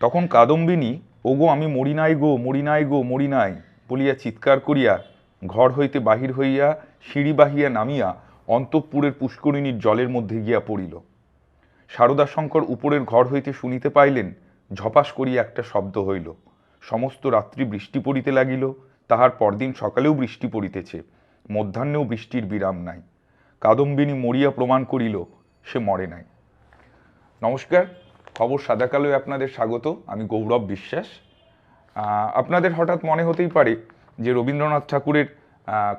তখন কাদম্বিনী, ওগো, আমি মরি নাই গো, মরি নাই গো, মরি নাই, বলিয়া চিৎকার করিয়া ঘর হইতে বাহির হইয়া সিঁড়ি বাহিয়া নামিয়া অন্তঃপুরের পুষ্করিণীর জলের মধ্যে গিয়া পড়িল। শারদাশঙ্কর উপরের ঘর হইতে শুনিতে পাইলেন, ঝপাস করিয়া একটা শব্দ হইল। সমস্ত রাত্রি বৃষ্টি পড়িতে লাগিল, তাহার পরদিন সকালেও বৃষ্টি পড়িতেছে, মধ্যাহ্নেও বৃষ্টির বিরাম নাই। কাদম্বিনী মরিয়া প্রমাণ করিল, সে মরে নাই। নমস্কার। খবর সাদাকালোয় আপনাদের স্বাগত, আমি গৌরব বিশ্বাস। আপনাদের হঠাৎ মনে হতেই পারে যে রবীন্দ্রনাথ ঠাকুরের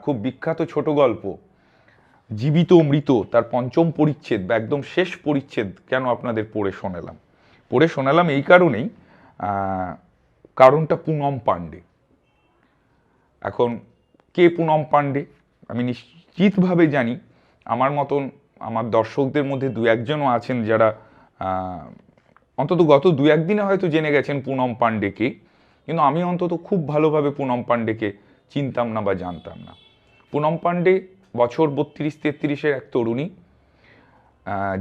খুব বিখ্যাত ছোট গল্প, জীবিত মৃত, তার পঞ্চম পরিচ্ছেদ বা একদম শেষ পরিচ্ছেদ কেন আপনাদের পড়ে শোনালাম? পড়ে শোনালাম এই কারণেই কারণটা পুনম পাণ্ডে। এখন কে পুনম পাণ্ডে? আমি নিশ্চিতভাবে জানি, আমার মতন আমার দর্শকদের মধ্যে দু একজনও আছেন যারা অন্তত গত দু একদিনে হয়তো জেনে গেছেন পুনম পাণ্ডেকে কিন্তু আমি অন্তত খুব ভালোভাবে পুনম পাণ্ডেকে চিনতাম না বা জানতাম না। পুনম পাণ্ডে বছর বত্রিশ তেত্রিশের এক তরুণী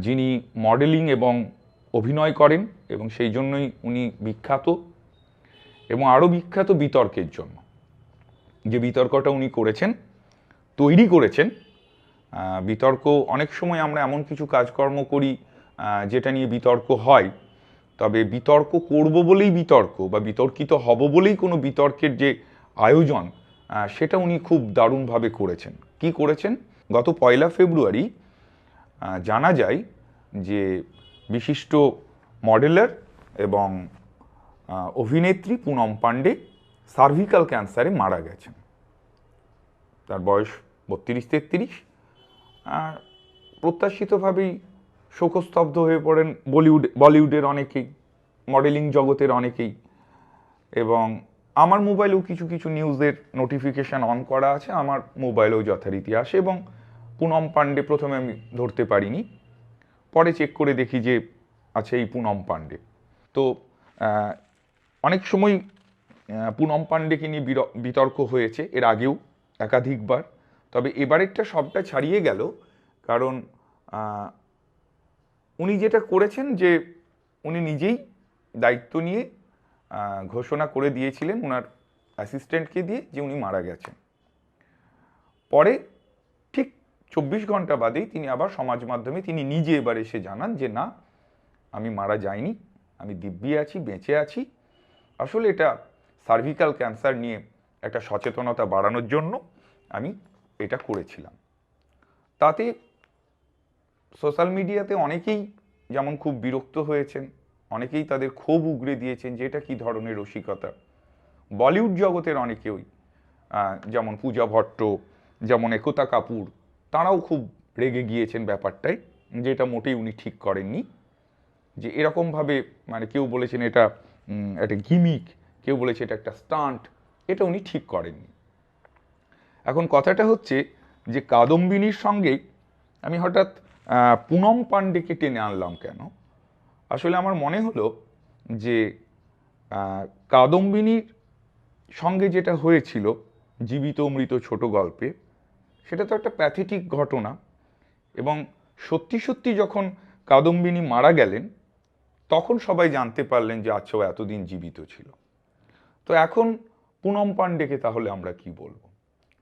যিনি মডেলিং এবং অভিনয় করেন এবং সেই জন্যই উনি বিখ্যাত এবং আরও বিখ্যাত বিতর্কের জন্য। যে বিতর্কটা উনি করেছেন, তৈরি করেছেন বিতর্ক, অনেক সময় আমরা এমন কিছু কাজকর্ম করি যেটা নিয়ে বিতর্ক হয় তবে বিতর্ক করব বলেই বিতর্ক বা বিতর্কিত হব বলেই কোনো বিতর্কের যে আয়োজন সেটা উনি খুব দারুণভাবে করেছেন। কি করেছেন? গত পয়লা ফেব্রুয়ারি জানা যায় যে বিশিষ্ট মডেলার এবং অভিনেত্রী পুনম পাণ্ডে সার্ভিক্যাল ক্যান্সারে মারা গেছেন। তার বয়স বত্রিশ তেত্রিশ। প্রত্যাশিতভাবেই শোকস্তব্ধ হয়ে পড়েন বলিউড, বলিউডের অনেকেই মডেলিং জগতের অনেকেই। এবং আমার মোবাইলেও কিছু কিছু নিউজের নোটিফিকেশান অন করা আছে, আমার মোবাইলেও যথারীতি আসে এবং পুনম পাণ্ডে প্রথমে আমি ধরতে পারিনি। পরে চেক করে দেখি যে আছে এই পুনম পাণ্ডে। তো অনেক সময় পুনম পাণ্ডেকে নিয়ে বিতর্ক হয়েছে, এর আগেও একাধিকবার। তবে এবারেরটা সবটা ছাড়িয়ে গেল, কারণ উনি যেটা করেছেন যে উনি নিজেই দায়িত্ব নিয়ে ঘোষণা করে দিয়েছিলেন ওনার অ্যাসিস্ট্যান্টকে দিয়ে যে উনি মারা গেছেন। পরে ঠিক চব্বিশ ঘণ্টা বাদেই তিনি আবার সমাজ মাধ্যমে তিনি নিজে এবার এসে জানান যে, না, আমি মারা যাইনি, আমি দিব্যি আছি, বেঁচে আছি। আসলে এটা সার্ভিক্যাল ক্যান্সার নিয়ে একটা সচেতনতা বাড়ানোর জন্য আমি এটা করেছিলাম। তাতে সোশ্যাল মিডিয়াতে অনেকেই যেমন খুব বিরক্ত হয়েছেন, অনেকেই তাদের ক্ষোভ উগড়ে দিয়েছেন যে এটা কী ধরনের রসিকতা। বলিউড জগতের অনেকেই যেমন পূজা ভট্ট, যেমন একতা কাপুর, তারাও খুব রেগে গিয়েছেন ব্যাপারটায় যেটা মোটেই উনি ঠিক করেননি। যে এরকমভাবে মানে কেউ বলেছেন এটা একটা গিমিক, কেউ বলেছে এটা একটা স্টান্ট, এটা উনি ঠিক করেননি। এখন কথাটা হচ্ছে যে কাদম্বিনীর সঙ্গে আমি হঠাৎ পুনম পাণ্ডেকে টেনে আনলাম কেন? আসলে আমার মনে হলো যে কাদম্বিনীর সঙ্গে যেটা হয়েছিল, জীবিত মৃত ছোট গল্পে, সেটা তো একটা প্যাথেটিক ঘটনা এবং সত্যি সত্যি যখন কাদম্বিনী মারা গেলেন, তখন সবাই জানতে পারলেন যে আচ্ছা ও এতদিন জীবিত ছিল। তো এখন পুনম পাণ্ডেকে তাহলে আমরা কি বলব?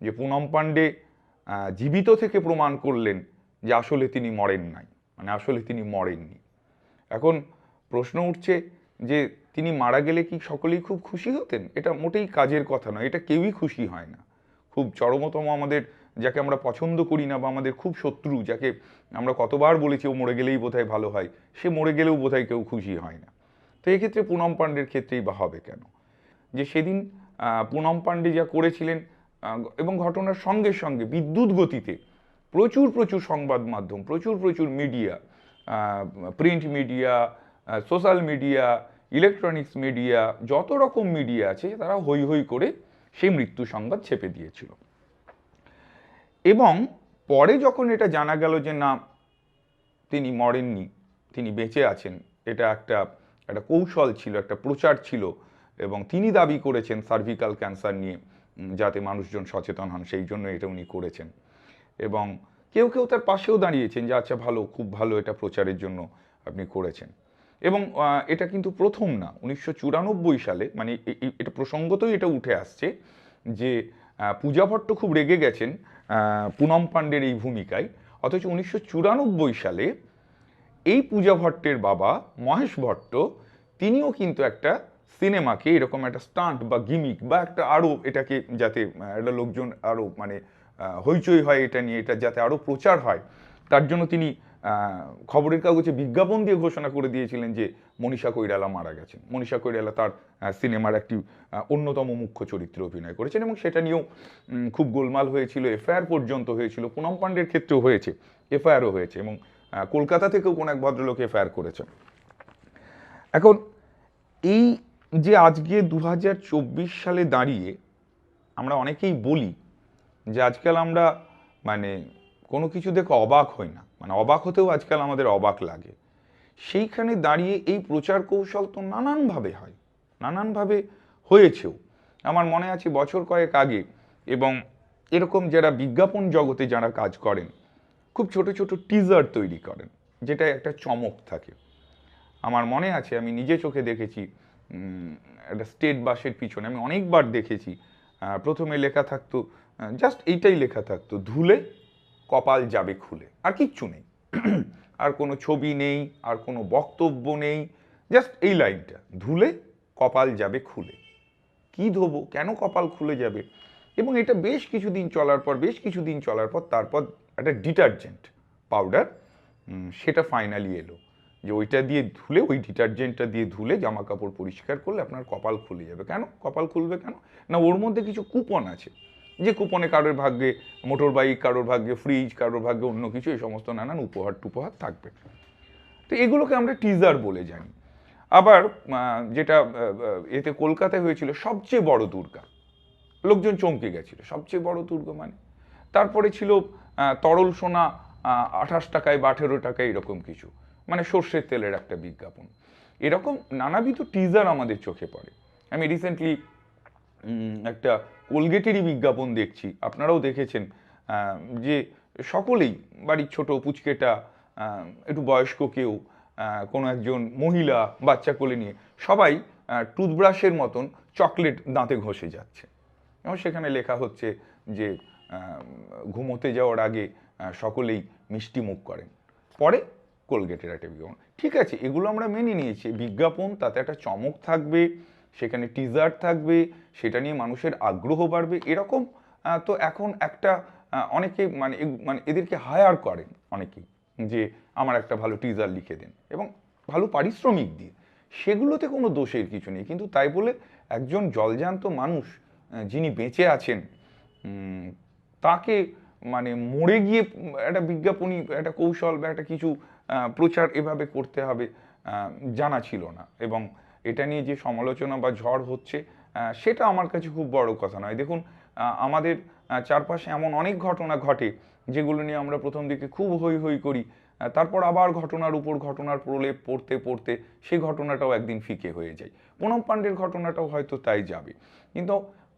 যে পুনম পাণ্ডে জীবিত থেকে প্রমাণ করলেন যে আসলে তিনি মরেন নাই মানে আসলে তিনি মরেননি। এখন প্রশ্ন উঠছে যে তিনি মারা গেলে কি সকলেই খুব খুশি হতেন? এটা মোটেই কাজের কথা নয়, এটা কেউই খুশি হয় না। খুব চরমতম আমাদের, যাকে আমরা পছন্দ করি না বা আমাদের খুব শত্রু, যাকে আমরা কতবার বলেছি ও মরে গেলেই বোধহয় ভালো হয়, সে মরে গেলেও বোধহয় কেউ খুশি হয় না। তো এক্ষেত্রে পুনম পাণ্ডের ক্ষেত্রেই বা হবে কেন? যে সেদিন পুনম পাণ্ডে যা করেছিলেন এবং ঘটনার সঙ্গে সঙ্গে বিদ্যুৎ গতিতে প্রচুর প্রচুর সংবাদ মাধ্যম, প্রচুর প্রচুর media print media social media electronics media যত রকম মিডিয়া আছে তারা হই হই করে সেই মৃত্যু সংবাদ ছেপে দিয়েছিল। এবং পরে যখন এটা জানা গেল যে না, তিনি মরেননি, তিনি বেঁচে আছেন, এটা একটা একটা কৌশল ছিল, একটা প্রচার ছিল এবং তিনি দাবি করেছেন সার্ভিক্যাল ক্যান্সার নিয়ে যাতে মানুষজন সচেতন হন, সেই জন্য এটা উনি করেছেন। এবং কেউ কেউ তার পাশেও দাঁড়িয়েছেন যে আচ্ছা ভালো, খুব ভালো এটা প্রচারের জন্য আপনি করেছেন। এবং এটা কিন্তু প্রথম না, উনিশশো চুরানব্বই সালে মানে এটা প্রসঙ্গতই এটা উঠে আসছে যে পূজা ভট্ট খুব রেগে গেছেন পুনম পাণ্ডের এই ভূমিকায়। অথচ উনিশশো চুরানব্বই সালে এই পূজা ভট্টের বাবা মহেশ ভট্ট, তিনিও কিন্তু একটা সিনেমাকে এরকম একটা স্টান্ট বা গিমিক বা একটা আরও এটাকে যাতে একটা লোকজন আরও মানে হইচই হয় এটা নিয়ে, এটা যাতে আরও প্রচার হয়। তার জন্য তিনি খবরের কাগজে বিজ্ঞাপন দিয়ে ঘোষণা করে দিয়েছিলেন যে মনীষা কৈরালা মারা গেছেন। মনীষা কৈরালা তার সিনেমার একটি অন্যতম মুখ্য চরিত্রে অভিনয় করেছেন এবং সেটা নিয়েও খুব গোলমাল হয়েছিল। এফআইআর পর্যন্ত হয়েছিল, পুনম পাণ্ডের ক্ষেত্রেও হয়েছে, এফআইআরও হয়েছে এবং কলকাতা থেকেও কোনো এক ভদ্রলোক এফআইআর করেছেন। এখন, এই যে আজকে দু হাজার চব্বিশ সালে দাঁড়িয়ে আমরা অনেকেই বলি যে আজকাল আমরা মানে কোনো কিছু দেখে অবাক হই না। মানে অবাক হতেও আজকাল আমাদের অবাক লাগে। সেইখানে দাঁড়িয়ে এই প্রচার কৌশল তো নানানভাবে হয়, নানানভাবে হয়েছেও। আমার মনে আছে বছর কয়েক আগে এবং এরকম যারা বিজ্ঞাপন জগতে যারা কাজ করেন, খুব ছোট ছোট টিজার তৈরি করেন, যেটা একটা চমক থাকে। আমার মনে আছে আমি নিজে চোখে দেখেছি একটা স্টেট বাসের পিছনে আমি অনেকবার দেখেছি। প্রথমে লেখা থাকতো জাস্ট এইটাই লেখা থাকতো ধুলে কপাল যাবে খুলে, আর কিচ্ছু নেই। আর কোনো ছবি নেই, আর কোনো বক্তব্য নেই জাস্ট এই লাইনটা, ধুলে কপাল যাবে খুলে। কি ধোবো, কেন কপাল খুলে যাবে? এবং এটা বেশ কিছুদিন চলার পর, বেশ কিছুদিন চলার পর তারপর একটা ডিটারজেন্ট পাউডার সেটা ফাইনালি এলো। যে ওইটা দিয়ে ধুলে, ওই ডিটারজেন্টটা দিয়ে ধুলে জামা কাপড় পরিষ্কার করলে আপনার কপাল খুলে যাবে। কেন? কপাল খুলবে কেন? না, ওর মধ্যে কিছু কুপন আছে। যে কুপনে কারোর ভাগ্যে, মোটর বাইক কারোর ভাগ্যে ফ্রিজ কারোর ভাগ্যে, অন্য কিছু, এই সমস্ত নানান উপহার টুপহার থাকবে। তো এগুলোকে আমরা টিজার বলে জানি। আবার যেটা এতে কলকাতায় হয়েছিল সবচেয়ে বড় দুর্গা। লোকজন চমকে গেছিল, সবচেয়ে বড় দুর্গা মানে। তারপরে ছিল তরল সোনা আঠাশ টাকায় বা আঠেরো টাকায় এরকম কিছু। মানে সর্ষের তেলের একটা বিজ্ঞাপন। এরকম নানাবিধ টিজার আমাদের চোখে পড়ে। আমি রিসেন্টলি একটা কোলগেটেরই বিজ্ঞাপন দেখছি। আপনারাও দেখেছেন যে সকলেই, বাড়ির ছোট পুচকেটা একটু বয়স্ক কেউ কোনো একজন মহিলা, বাচ্চা কোলে নিয়ে, সবাই টুথব্রাশের মতন চকলেট দাঁতে ঘষে যাচ্ছে। এবং সেখানে লেখা হচ্ছে যে ঘুমোতে যাওয়ার আগে সকলেই মিষ্টি মুখ করেন। পরে কোলগেটের একটা বিজ্ঞাপন। ঠিক আছে, এগুলো আমরা মেনে নিয়েছি। বিজ্ঞাপন, তাতে একটা চমক থাকবে। সেখানে টিজার থাকবে, সেটা নিয়ে মানুষের আগ্রহ বাড়বে, এরকম তো এখন একটা অনেকে মানে মানে এদেরকে হায়ার করেন অনেকেই যে আমার একটা ভালো টিজার লিখে দেন এবং ভালো পারিশ্রমিক দিয়ে। সেগুলোতে কোনো দোষের কিছু নেই। কিন্তু তাই বলে একজন জলজান্ত মানুষ যিনি বেঁচে আছেন তাকে মানে মরে গিয়ে একটা বিজ্ঞাপনী, একটা কৌশল বা একটা কিছু প্রচার এভাবে করতে হবে জানা ছিল না। এবং এটা নিয়ে যে সমালোচনা বা ঝড় হচ্ছে সেটা আমার কাছে খুব বড় কথা নয়। দেখুন আমাদের চারপাশে এমন অনেক ঘটনা ঘটে, যেগুলো নিয়ে আমরা প্রথম দিকে খুব হই হই করি তারপর আবার ঘটনার উপর ঘটনার প্রলেপ পড়তে পড়তে সেই ঘটনাটাও একদিন ফিকে হয়ে যায়। পুনম পাণ্ডের ঘটনাটাও হয়তো তাই যাবে। কিন্তু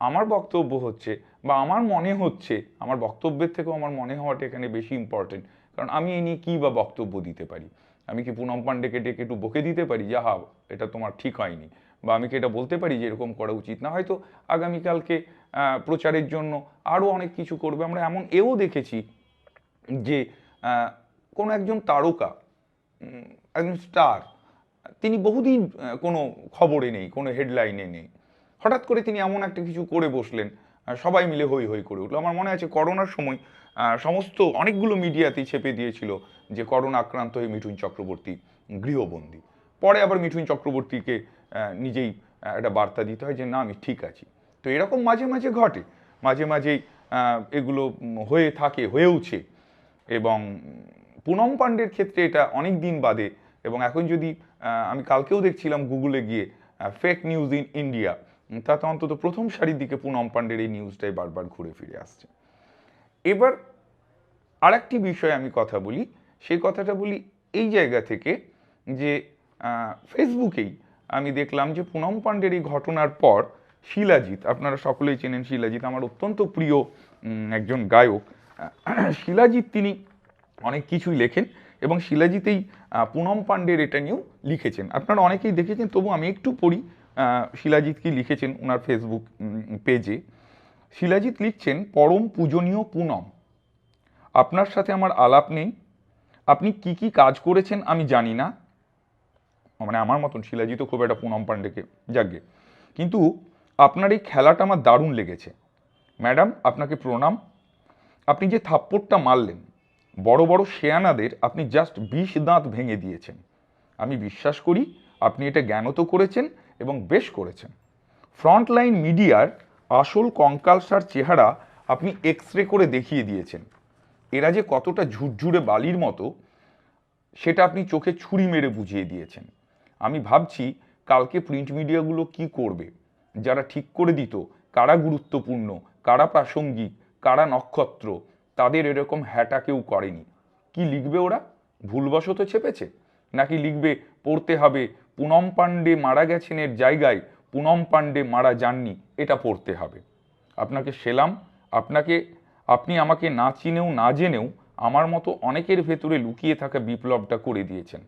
আমার বক্তব্য হচ্ছে বা আমার মনে হচ্ছে, আমার বক্তব্যের থেকেও আমার মনে হওয়াটা এখানে বেশি ইম্পর্টেন্ট কারণ আমি এই নিয়ে কী বা বক্তব্য দিতে পারি? আমি কি পুনম পাণ্ডেকে ডেকে একটু বকে দিতে পারি? যে হা এটা তোমার ঠিক হয়নি। বা আমি কি এটা বলতে পারি যে এরকম করা উচিত? না, হয়তো আগামীকালকে প্রচারের জন্য আরও অনেক কিছু করবে। আমরা এমন এও দেখেছি যে কোনো একজন তারকা একজন স্টার, তিনি বহুদিন কোনো খবরে নেই, কোনো হেডলাইনে নেই। হঠাৎ করে তিনি এমন একটা কিছু করে বসলেন সবাই মিলে হই হই করে উঠল। আমার মনে আছে করোনার সময় সমস্ত অনেকগুলো মিডিয়াতেই চেপে দিয়েছিল যে করোনা আক্রান্ত হয়ে মিঠুন চক্রবর্তী গৃহবন্দী। পরে আবার মিঠুন চক্রবর্তীকে নিজেই একটা বার্তা দিতে হয় যে, না, আমি ঠিক আছি। তো এরকম মাঝে মাঝে ঘটে। মাঝে মাঝেই এগুলো হয়ে থাকে, হয়েওছে। এবং পুনম পাণ্ডের ক্ষেত্রে এটা অনেক দিন বাদে। এবং এখন যদি আমি কালকেও দেখছিলাম গুগলে গিয়ে ফেক নিউজ ইন ইন্ডিয়া তাতে অন্তত প্রথম সারির দিকে পুনম পাণ্ডের এই নিউজটাই বারবার ঘুরে ফিরে আসছে। এবার আরেকটি বিষয়ে আমি কথা বলি, সেই কথাটা বলি এই জায়গা থেকে যে ফেসবুকেই আমি দেখলাম যে পুনম পাণ্ডের এই ঘটনার পর শিলাজিৎ, আপনারা সকলেই চেনেন শিলাজিৎ, আমার অত্যন্ত প্রিয় একজন গায়ক শিলাজিৎ তিনি অনেক কিছুই লেখেন এবং শিলাজিতেই পুনম পাণ্ডের এটা নিয়েও লিখেছেন। আপনারা অনেকেই দেখেছেন, তবু আমি একটু পড়ি শিলাজিৎ কি লিখেছেন ওনার ফেসবুক পেজে? শিলাজিৎ লিখছেন, পরম পূজনীয় পুনম, আপনার সাথে আমার আলাপ নেই। আপনি কি কি কাজ করেছেন আমি জানি না। মানে আমার মতন শিলাজিৎ খুব একটা পুনম পাণ্ডেকে জাগে কিন্তু আপনার এই খেলাটা আমার দারুণ লেগেছে। ম্যাডাম, আপনাকে প্রণাম। আপনি যে থাপ্পড়টা মারলেন, বড় বড় শেয়ানাদের আপনি জাস্ট বিষ দাঁত ভেঙে দিয়েছেন। আমি বিশ্বাস করি আপনি এটা জ্ঞানত করেছেন এবং বেশ করেছেন। ফ্রন্টলাইন মিডিয়ার আসল কঙ্কালসার চেহারা আপনি এক্স রে করে দেখিয়ে দিয়েছেন। এরা যে কতটা ঝুরঝুরে বালির মতো, সেটা আপনি চোখে ছুরি মেরে বুঝিয়ে দিয়েছেন। আমি ভাবছি কালকে প্রিন্ট মিডিয়াগুলো কি করবে? যারা ঠিক করে দিত, কারা গুরুত্বপূর্ণ, কারা প্রাসঙ্গিক, কারা নক্ষত্র, তাদের এরকম হ্যাটা কেউ করেনি। কি লিখবে ওরা? ভুলবশত চেপেছে নাকি লিখবে, পড়তে হবে পুনম পাণ্ডে মারা গেছেন এর জায়গায়, পুনম পাণ্ডে মারা যাননি, এটা পড়তে হবে। আপনাকে সেলাম, আপনাকে, আপনি আমাকে না চিনেও, না জেনেও আমার মতো অনেকের ভেতরে লুকিয়ে থাকা বিপ্লবটা করে দিয়েছেন।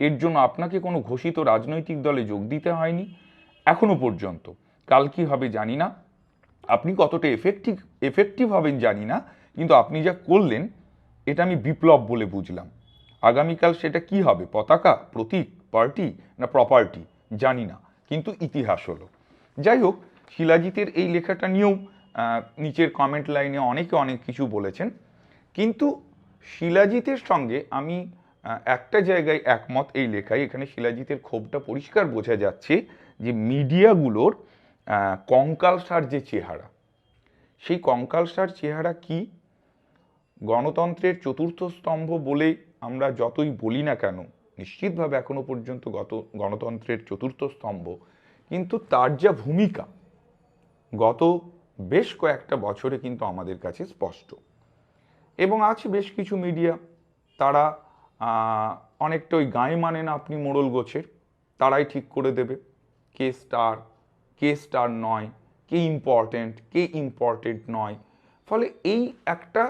এর জন্য আপনাকে কোনো ঘোষিত রাজনৈতিক দলে যোগ দিতে হয়নি, এখনও পর্যন্ত। কাল কি হবে জানি না। আপনি কতটা এফেক্টিভ এফেক্টিভ হবেন জানি না, কিন্তু আপনি যা করলেন, এটা আমি বিপ্লব বলে বুঝলাম। আগামীকাল সেটা কি হবে? পতাকা? প্রতীক? পার্টি না প্রপার্টি জানি না। কিন্তু ইতিহাস হলো। যাই হোক, শিলাজিতের এই লেখাটা নিয়েও নিচের কমেন্ট লাইনে অনেকে অনেক কিছু বলেছেন। কিন্তু শিলাজিতের সঙ্গে আমি একটা জায়গায় একমত এই লেখায়, এখানে শিলাজিতের ক্ষোভটা পরিষ্কার বোঝা যাচ্ছে যে মিডিয়াগুলোর কঙ্কালসার যে চেহারা, সেই কঙ্কালসার চেহারা কি? গণতন্ত্রের চতুর্থ স্তম্ভ বলে আমরা যতই বলি না কেন নিশ্চিতভাবে এখনও পর্যন্ত গত গণতন্ত্রের চতুর্থ স্তম্ভ, কিন্তু তার যা ভূমিকা গত বেশ কয়েকটা বছরে কিন্তু আমাদের কাছে স্পষ্ট। এবং আছে বেশ কিছু মিডিয়া তারা অনেকটা ওই গায়ে মানে না আপনি মোড়ল গোছের, তারাই ঠিক করে দেবে। কে স্টার কে স্টার নয়, কে ইম্পর্টেন্ট কে ইম্পর্টেন্ট নয়। ফলে এই একটা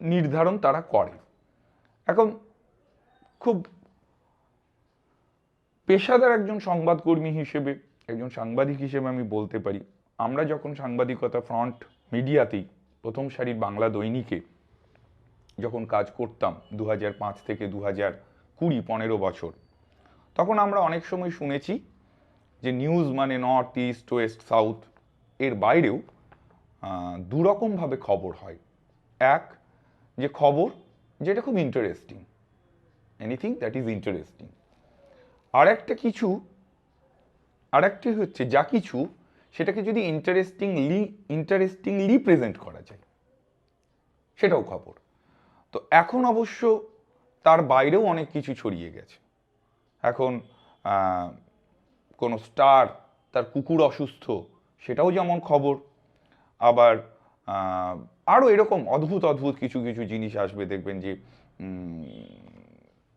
নির্ধারণ তারা করে। এখন খুব পেশাদার একজন সংবাদকর্মী হিসেবে, একজন সাংবাদিক হিসেবে আমি বলতে পারি, আমরা যখন সাংবাদিকতা ফ্রন্ট মিডিয়াতেই প্রথম সারির বাংলা দৈনিকে যখন কাজ করতাম দু থেকে দু হাজার কুড়ি, পনেরো বছর, তখন আমরা অনেক সময় শুনেছি যে নিউজ মানে নর্থ ইস্ট ওয়েস্ট সাউথ এর বাইরেও দুরকমভাবে খবর হয়। এক, যে খবর, যেটা খুব interesting anything that is interesting আর একটা কিছু আর একটি হচ্ছে যা কিছু সেটাকে যদি ইন্টারেস্টিংলি ইন্টারেস্টিংলি প্রেজেন্ট করা যায়। সেটাও খবর। তো এখন অবশ্য তার বাইরেও অনেক কিছু ছড়িয়ে গেছে। এখন কোনো স্টার তার কুকুর অসুস্থ, সেটাও যেমন খবর। আবার আরও এরকম অদ্ভুত অদ্ভুত কিছু কিছু জিনিস আসবে দেখবেন যে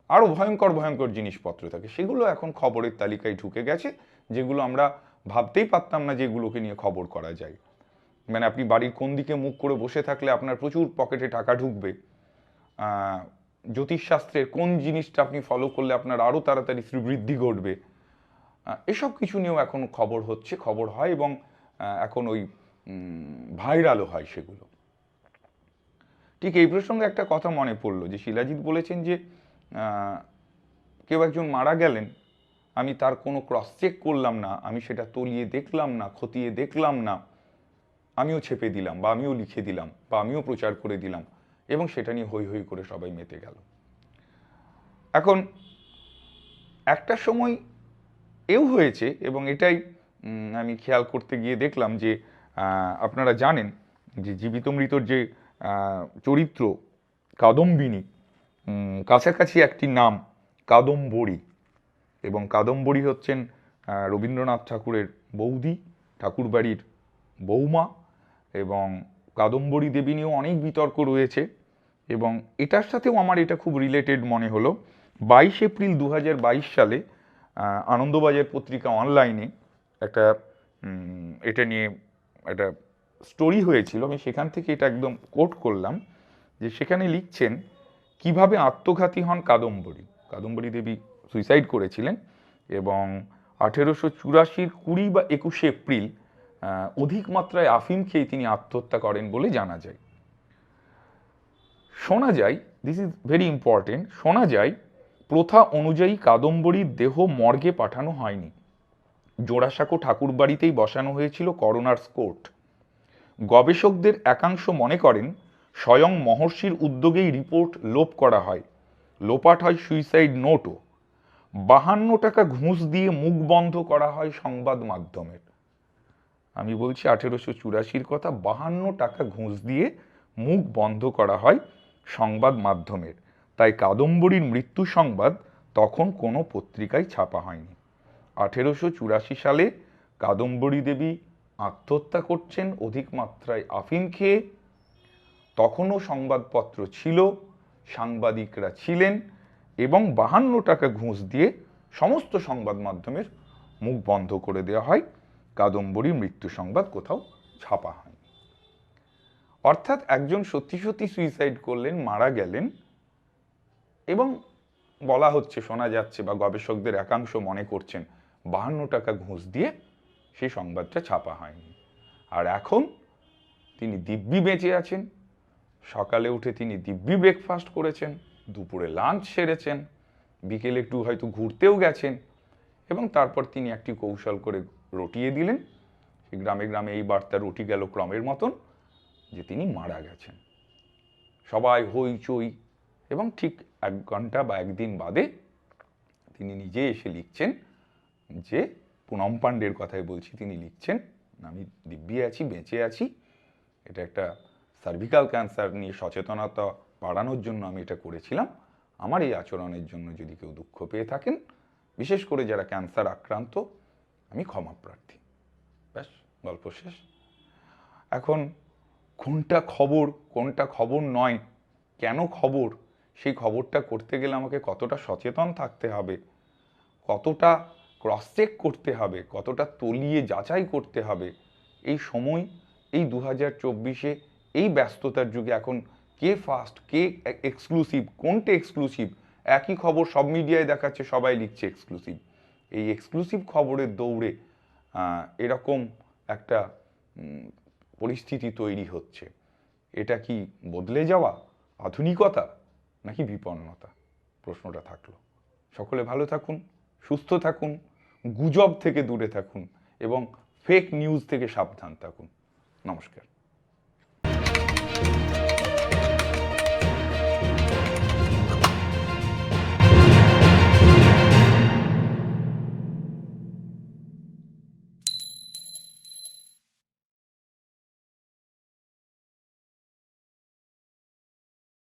আরও ভয়ঙ্কর ভয়ঙ্কর জিনিসপত্র থাকে। সেগুলো এখন খবরের তালিকায় ঢুকে গেছে, যেগুলো আমরা ভাবতেই পারতাম না যেগুলোকে নিয়ে খবর করা যায়। মানে আপনি বাড়ির কোন দিকে মুখ করে বসে থাকলে আপনার প্রচুর পকেটে টাকা ঢুকবে। জ্যোতিষশাস্ত্রের কোন জিনিসটা আপনি ফলো করলে আপনার আরও তাড়াতাড়ি শ্রীবৃদ্ধি ঘটবে। এসব কিছু নিয়েও এখন খবর হচ্ছে, খবর হয় এবং এখন ওই ভাইরালও হয় সেগুলো। ঠিক এই প্রসঙ্গে একটা কথা মনে পড়ল, যে শিলাজিৎ বলেছেন যে কেউ একজন মারা গেলেন, আমি তার কোনো ক্রস চেক করলাম না, আমি সেটা তলিয়ে দেখলাম না, খতিয়ে দেখলাম না, আমিও ছেপে দিলাম বা আমিও লিখে দিলাম বা আমিও প্রচার করে দিলাম এবং সেটা নিয়ে হই হই করে সবাই মেতে গেল। এখন একটা সময় এও হয়েছে এবং এটাই আমি খেয়াল করতে গিয়ে দেখলাম যে আপনারা জানেন যে জীবিত মৃতর যে চরিত্র কাদম্বিনী কাছাকাছি একটি নাম, কাদম্বরী। এবং কাদম্বরী হচ্ছেন রবীন্দ্রনাথ ঠাকুরের বৌদি, ঠাকুরবাড়ির বৌমা, এবং কাদম্বরী দেবী নিয়েও অনেক বিতর্ক রয়েছে। এবং এটার সাথেও আমার এটা খুব রিলেটেড মনে হলো। বাইশ এপ্রিল দু হাজার বাইশ সালে আনন্দবাজার পত্রিকা অনলাইনে একটা এটা নিয়ে একটা স্টোরি হয়েছিল। আমি সেখান থেকে এটা একদম কোট করলাম যে সেখানে লিখছেন কীভাবে আত্মঘাতী হন কাদম্বরী? কাদম্বরী দেবী সুইসাইড করেছিলেন এবং আঠেরোশো চুরাশির কুড়ি বা একুশে এপ্রিল অধিক মাত্রায় আফিম খেয়ে তিনি আত্মহত্যা করেন বলে জানা যায়। শোনা যায় দিস ইজ ভেরি ইম্পর্টেন্ট শোনা যায়, প্রথা অনুযায়ী কাদম্বরীর দেহ মর্গে পাঠানো হয়নি। জোড়াসাঁকো ঠাকুর বাড়িতেই বসানো হয়েছিল করোনার স্কোর্ট। গবেষকদের একাংশ মনে করেন স্বয়ং মহর্ষির উদ্যোগেই রিপোর্ট লোপ করা হয়। লোপাট হয় সুইসাইড নোটও। বাহান্ন টাকা ঘুষ দিয়ে মুখ বন্ধ করা হয় সংবাদ মাধ্যমের। আমি বলছি আঠেরোশো চুরাশির কথা, বাহান্ন টাকা ঘুষ দিয়ে মুখ বন্ধ করা হয় সংবাদ মাধ্যমের। তাই কাদম্বরীর মৃত্যু সংবাদ তখন কোনো পত্রিকায় ছাপা হয়নি। আঠেরোশো চুরাশি সালে কাদম্বরী দেবী আত্মহত্যা করছেন, অধিক মাত্রায় আফিম খেয়ে তখনও সংবাদপত্র ছিল, সাংবাদিকরা ছিলেন এবং বাহান্ন টাকা ঘুষ দিয়ে সমস্ত সংবাদ মাধ্যমের মুখ বন্ধ করে দেওয়া হয়। কাদম্বরী মৃত্যু সংবাদ কোথাও ছাপা হয়নি। অর্থাৎ একজন সত্যি সত্যি সুইসাইড করলেন, মারা গেলেন এবং বলা হচ্ছে, শোনা যাচ্ছে বা গবেষকদের একাংশ মনে করছেন, বাহান্ন টাকা ঘুষ দিয়ে সেই সংবাদটা ছাপা হয়নি। আর এখন তিনি দিব্যি বেঁচে আছেন। সকালে উঠে তিনি দিব্যি ব্রেকফাস্ট করেছেন, দুপুরে লাঞ্চ সেরেছেন, বিকেলে একটু হয়তো ঘুরতেও গেছেন এবং তারপর তিনি একটি কৌশল করে রটিয়ে দিলেন। গ্রামে গ্রামে এই বার্তা রটি গেল ক্রমের মতন যে তিনি মারা গেছেন। সবাই হইচই এবং ঠিক এক ঘণ্টা বা একদিন বাদে তিনি নিজে এসে লিখছেন যে, পুনম পাণ্ডের কথাই বলছি, তিনি লিখছেন, আমি দিব্যি আছি, বেঁচে আছি। এটা একটা সার্ভিক্যাল ক্যান্সার নিয়ে সচেতনতা বাড়ানোর জন্য আমি এটা করেছিলাম। আমার এই আচরণের জন্য যদি কেউ দুঃখ পেয়ে থাকেন, বিশেষ করে যারা ক্যান্সার আক্রান্ত, আমি ক্ষমা প্রার্থী। ব্যাস, গল্প শেষ। এখন কোনটা খবর কোনটা খবর নয়, কেন খবর, সেই খবরটা করতে গেলে আমাকে কতটা সচেতন থাকতে হবে, কতটা ক্রস চেক করতে হবে, কতটা তলিয়ে যাচাই করতে হবে, এই সময়, এই দু হাজার চব্বিশে এই ব্যস্ততার যুগে এখন কে ফাস্ট কে এক্সক্লুসিভ কোনটা এক্সক্লুসিভ একই খবর সব মিডিয়ায় দেখাচ্ছে, সবাই লিখছে এক্সক্লুসিভ এই এক্সক্লুসিভ খবরের দৌড়ে এরকম একটা পরিস্থিতি তৈরি হচ্ছে। এটা কি বদলে যাওয়া, আধুনিকতা, নাকি বিপন্নতা? প্রশ্নটা থাকল। সকলে ভালো থাকুন, সুস্থ থাকুন, গুজব থেকে দূরে থাকুন, এবং ফেক নিউজ থেকে সাবধান থাকুন। নমস্কার।